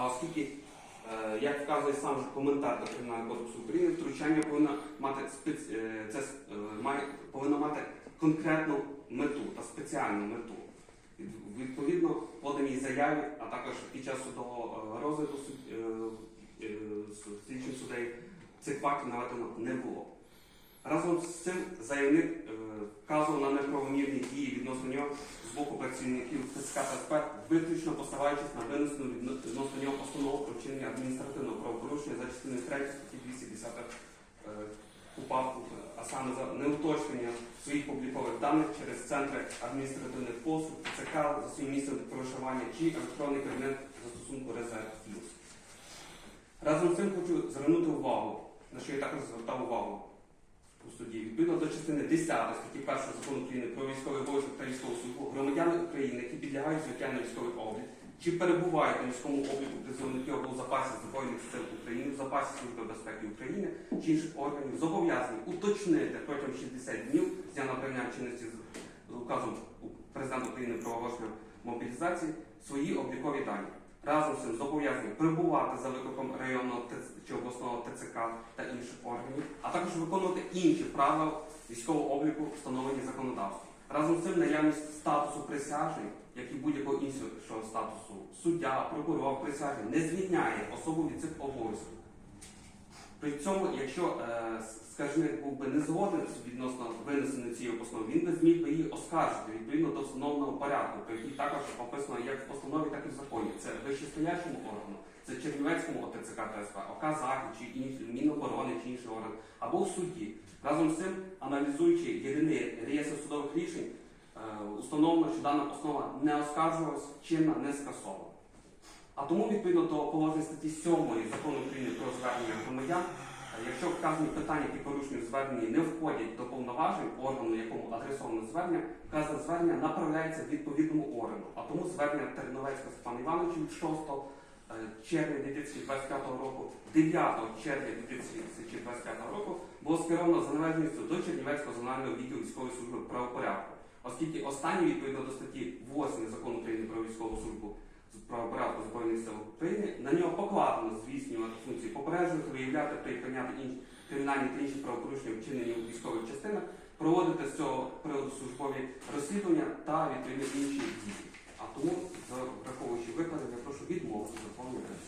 А оскільки, е, як вказує сам же коментар до Кримінального кодексу України, втручання повинно мати спец... е, це е, має повинно мати конкретну мету та спеціальну мету. Від- Відповідно, поданій заяві, а також під час судового розгляду суд- с- слідчим судей цих фактів наведено не було. Разом з цим заявник е, вказував на неправомірні дії відносно нього з боку працівників ТСК та виключно посилаючись на винесену відно- відносно нього постанову про вчинення адміністративного правопорушення за частиною 3 статті 210 е, а саме за неуточнення своїх публікових даних через центри адміністративних послуг, ТЦК за своїм місцем проживання чи електронний кабінет застосунку Резерв Плюс. Разом з цим хочу звернути увагу, на що я також звертав увагу у суді. Відповідно до частини 10 статті 1 закону України про військовий обов'язок та військову службу громадяни України, які підлягають звиття на військовий облік, чи перебувають на військовому обліку призовників або в запасі Збройних сил України, в запасі Служби безпеки України чи інших органів, зобов'язані уточнити протягом 60 днів з дня набрання чинності з указом президента України про оголошення мобілізації свої облікові дані. Разом з цим зобов'язані прибувати за викликом районного ТЦ чи ТЦК та інших органів, а також виконувати інші правила військового обліку, встановлені законодавством. Разом з цим наявність статусу присяжних, як і будь-якого іншого статусу, суддя, прокурор, присяжний, не звільняє особу від цих обов'язків. При цьому, якщо е, скаржник був би не згоден відносно винесення цієї постанови, він би зміг би її оскаржити відповідно до встановленого порядку, який також описано як в постанові, так і в вищестоячому органу, це Чернівецькому ОТЦК ТСП, ОК Захід чи інші Міноборони чи інший орган, або в суді. Разом з цим, аналізуючи єдиний реєстр судових рішень, е, установлено, що дана постанова не оскаржувалась, чинна не скасована. А тому, відповідно до положення статті 7 закону України про звернення громадян, якщо вказані питання, які порушені в не входять до повноважень органу, якому адресовано звернення, вказане звернення направляється відповідному органу. А тому звернення Терновецького Степана Івановича від 6 е, червня 2025 року, 9 червня 2025 року було скеровано за належністю до Чернівецького зонального відділу військової служби правопорядку, оскільки останній відповідно до статті 8 закону України про військову службу правопорядку Збройних сил України на нього покладено здійснювати функції попереджувати, виявляти та прийняти інші кримінальні та інші правопорушення вчинені у військових частинах, проводити з цього приводу службові розслідування та відповідні інші дії. А тому, враховуючи виклади, я прошу відмовити закону